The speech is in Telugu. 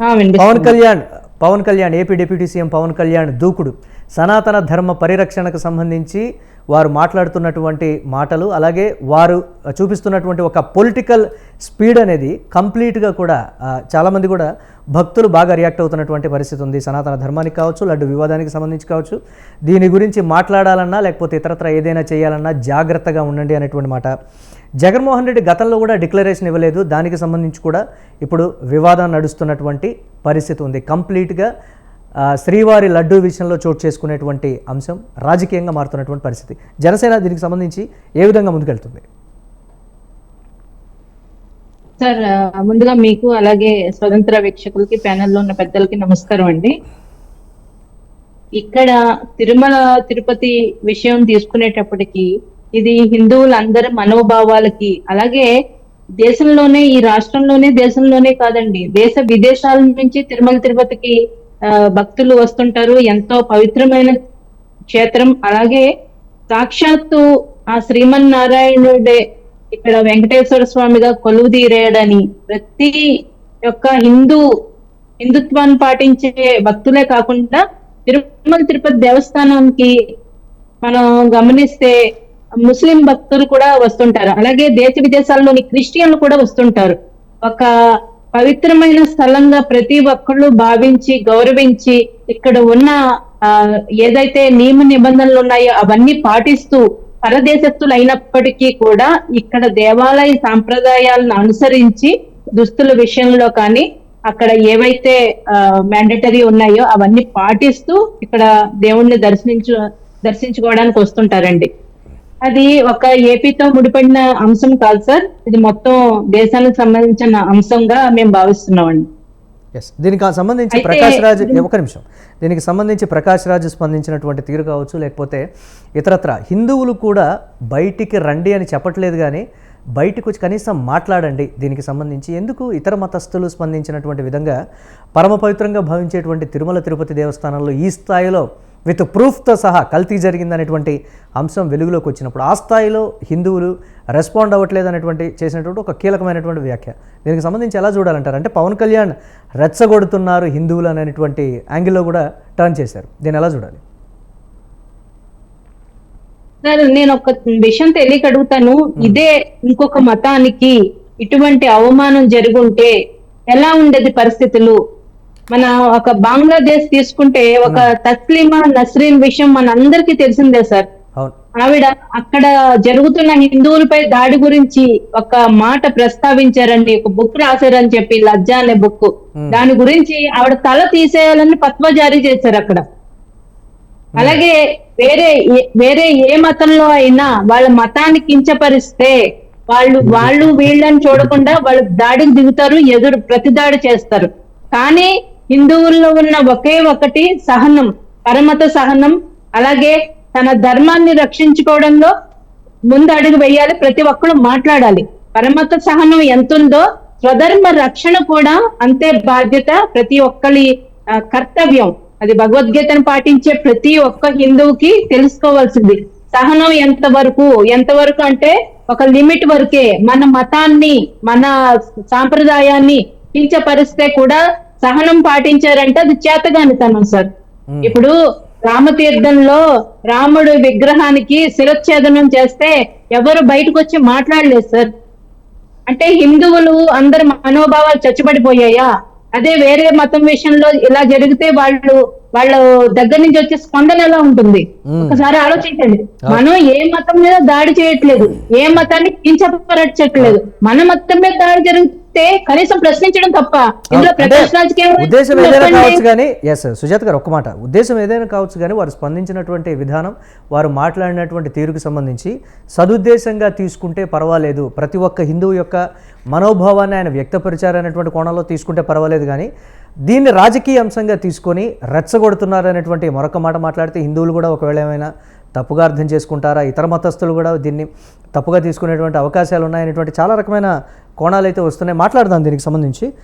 Pawan Kalyan Pawan Kalyan AP deputy CM Pawan Kalyan దూకుడు. సనాతన ధర్మ పరిరక్షణకు సంబంధించి వారు మాట్లాడుతున్నటువంటి మాటలు అలాగే వారు చూపిస్తున్నటువంటి ఒక పొలిటికల్ స్పీడ్ అనేది కంప్లీట్గా కూడా చాలామంది కూడా భక్తులు బాగా రియాక్ట్ అవుతున్నటువంటి పరిస్థితి ఉంది. సనాతన ధర్మానికి కావచ్చు లడ్డు వివాదానికి సంబంధించి కావచ్చు. దీని గురించి మాట్లాడాలన్నా లేకపోతే ఇతరత్ర ఏదైనా చేయాలన్నా జాగ్రత్తగా ఉండండి అనేటువంటి మాట. జగన్మోహన్ రెడ్డి గతంలో కూడా డిక్లరేషన్ ఇవ్వలేదు. దానికి సంబంధించి కూడా ఇప్పుడు వివాదం నడుస్తున్నటువంటి పరిస్థితి ఉంది. కంప్లీట్గా శ్రీవారి లడ్డూ విషయంలో చోటు చేసుకునేటువంటి అంశం రాజకీయంగా మారుతున్నటువంటి పరిస్థితి. జనసేన దీనికి సంబంధించి ఏ విధంగా ముందుకెళ్తుంది? సార్ ముందుగా మీకు అలాగే స్వతంత్ర వీక్షకులకి ప్యానెల్లో ఉన్న పెద్దలకి నమస్కారం అండి. ఇక్కడ తిరుమల తిరుపతి విషయం తీసుకునేటప్పటికి ఇది హిందువులందరి మనోభావాలకి. అలాగే దేశంలోనే ఈ రాష్ట్రంలోనే దేశంలోనే కాదండి. దేశ విదేశాల నుంచి తిరుమల తిరుపతికి భక్తులు వస్తుంటారు. ఎంతో పవిత్రమైన క్షేత్రం. అలాగే సాక్షాత్తు ఆ శ్రీమన్నారాయణుడే ఇక్కడ వెంకటేశ్వర స్వామిగా కొలువు తీరేయడని ప్రతి యొక్క హిందూ హిందుత్వాన్ని పాటించే భక్తులే కాకుండా తిరుమల తిరుపతి దేవస్థానానికి మనం గమనిస్తే ముస్లిం భక్తులు కూడా వస్తుంటారు. అలాగే దేశ విదేశాల్లోని క్రిస్టియన్లు కూడా వస్తుంటారు. ఒక పవిత్రమైన స్థలంగా ప్రతి ఒక్కళ్ళు భావించి గౌరవించి ఇక్కడ ఉన్న ఆ, ఏదైతే నియమ నిబంధనలు ఉన్నాయో అవన్నీ పాటిస్తూ పరదేశస్తులు అయినప్పటికీ కూడా ఇక్కడ దేవాలయ సాంప్రదాయాలను అనుసరించి దుస్తుల విషయంలో కానీ అక్కడ ఏవైతే మ్యాండటరీ ఉన్నాయో అవన్నీ పాటిస్తూ ఇక్కడ దేవుణ్ణి దర్శించు దర్శించుకోవడానికి వస్తుంటారండి. అది ఒక ఏపీతో ముడిపడిన అంశం కాదు సార్. ఇది మొత్తం దేశానికి సంబంధించిన అంశంగా మేము భావిస్తున్నామండి. ఎస్ దీనికి సంబంధించి ప్రకాష్ రాజ్ ఒక నిమిషం. దీనికి సంబంధించి ప్రకాష్ రాజ్ స్పందించినటువంటి తీరు కావచ్చు లేకపోతే ఇతరత్ర హిందువులు కూడా బయటికి రండి అని చెప్పట్లేదు కానీ బయటకు వచ్చి కనీసం మాట్లాడండి దీనికి సంబంధించి. ఎందుకు ఇతర మతస్థులు స్పందించినటువంటి విధంగా పరమ పవిత్రంగా భావించేటువంటి తిరుమల తిరుపతి దేవస్థానంలో ఈ స్థాయిలో విత్ ప్రూఫ్తో సహా కల్తీ జరిగిందనేటువంటి అంశం వెలుగులోకి వచ్చినప్పుడు ఆ స్థాయిలో హిందువులు రెస్పాండ్ అవ్వట్లేదు అనేటువంటి చేసినటువంటి ఒక కీలకమైనటువంటి వ్యాఖ్య. దీనికి సంబంధించి ఎలా చూడాలంటారు? అంటే పవన్ కళ్యాణ్ రెచ్చగొడుతున్నారు హిందువులు అనేటువంటి యాంగిల్లో కూడా టర్న్ చేశారు. దీన్ని ఎలా చూడాలి? సార్ నేను ఒక విషయం తెలియక అడుగుతాను ఇదే ఇంకొక మతానికి ఇటువంటి అవమానం జరుగుంటే ఎలా ఉండేది పరిస్థితులు? మన ఒక బంగ్లాదేశ్ తీసుకుంటే ఒక తస్లీమా నస్రీన్ విషయం మన అందరికీ తెలిసిందే సార్. ఆవిడ అక్కడ జరుగుతున్న హిందువులపై దాడి గురించి ఒక మాట ప్రస్తావించారండి ఒక బుక్ రాశారని చెప్పి లజ్జా అనే బుక్. దాని గురించి ఆవిడ తల తీసేయాలని పత్వ జారీ చేశారు అక్కడ. అలాగే వేరే వేరే ఏ మతంలో అయినా వాళ్ళ మతాన్ని కించపరిస్తే వాళ్ళు వాళ్ళు వీళ్ళని చూడకుండా వాళ్ళు దాడికి దిగుతారు ఎదురు ప్రతిదాడి చేస్తారు. కానీ హిందువుల్లో ఉన్న ఒకే ఒకటి సహనం పరమత సహనం. అలాగే తన ధర్మాన్ని రక్షించుకోవడంలో ముందు అడుగు వేయాలి ప్రతి ఒక్కరు మాట్లాడాలి. పరమత సహనం ఎంతుందో స్వధర్మ రక్షణ కూడా అంతే బాధ్యత ప్రతి ఒక్కరి కర్తవ్యం. అది భగవద్గీతను పాటించే ప్రతి ఒక్క హిందువుకి తెలుసుకోవాల్సింది. సహనం ఎంత వరకు ఎంత వరకు అంటే ఒక లిమిట్ వరకే మన మతాన్ని మన సాంప్రదాయాన్ని కించపరిస్తే కూడా సహనం పాటించారంటే అది చేతగానితనం సార్. ఇప్పుడు రామతీర్థంలో రాముడు విగ్రహానికి శిరచ్ఛేదనం చేస్తే ఎవరు బయటకు వచ్చి మాట్లాడలేదు సార్. అంటే హిందువులు అందరి మనోభావాలు చచ్చిపడిపోయాయా అదే వేరే మతం విషయంలో ఇలా జరిగితే వాళ్ళు వాళ్ళ దగ్గర నుంచి వచ్చే స్పందన ఎలా ఉంటుంది. ఒకసారి ఆలోచించండి. మనం ఏ మతం మీద దాడి చేయట్లేదు ఏ మతాన్ని కించపరచట్లేదు మన మతం మీద దాడి జరిగితే కనీసం ప్రశ్నించడం తప్ప. ఇందులో ప్రకాష్ ఉద్దేశం ఏదైనా. కావచ్చు కానీ ఎస్ సుజాత గారు ఒక్క మాట. ఉద్దేశం ఏదైనా కావచ్చు కానీ వారు స్పందించినటువంటి విధానం వారు మాట్లాడినటువంటి తీరుకు సంబంధించి సదుద్దేశంగా తీసుకుంటే పర్వాలేదు. ప్రతి ఒక్క హిందువు యొక్క మనోభావాన్ని ఆయన వ్యక్తపరిచారనేటువంటి కోణంలో తీసుకుంటే పర్వాలేదు కానీ దీన్ని రాజకీయ అంశంగా తీసుకొని రెచ్చగొడుతున్నారనేటువంటి మరొక మాట మాట్లాడితే హిందువులు కూడా ఒకవేళ ఏమైనా తప్పుగా అర్థం చేసుకుంటారా? ఇతర మతస్థులు కూడా దీన్ని తప్పుగా తీసుకునేటువంటి అవకాశాలు ఉన్నాయనేటువంటి చాలా రకమైన కోణాలు అయితే వస్తున్నాయి. మాట్లాడదాం దీనికి సంబంధించి.